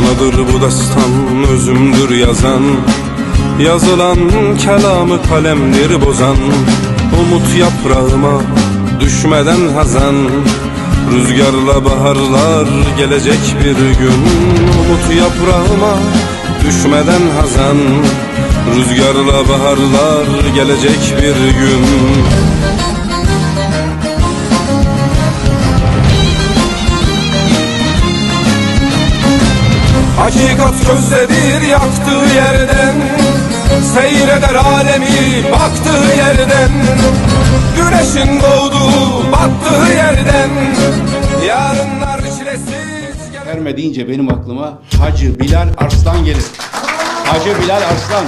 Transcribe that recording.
Anıdır bu destan özümdür yazan. Yazılan kelamı kalemdir bozan. Umut yaprağıma düşmeden hazan. Rüzgarla baharlar gelecek bir gün. Umut yaprağıma düşmeden hazan. Rüzgarla baharlar gelecek bir gün Hakikat gözdedir yaktığı yerden Seyreder alemi baktığı yerden Güneşin doğduğu battığı yerden Yarınlar çilesiz Verme deyince benim aklıma Hacı Bilal Arslan gelir. Hacı Bilal Arslan.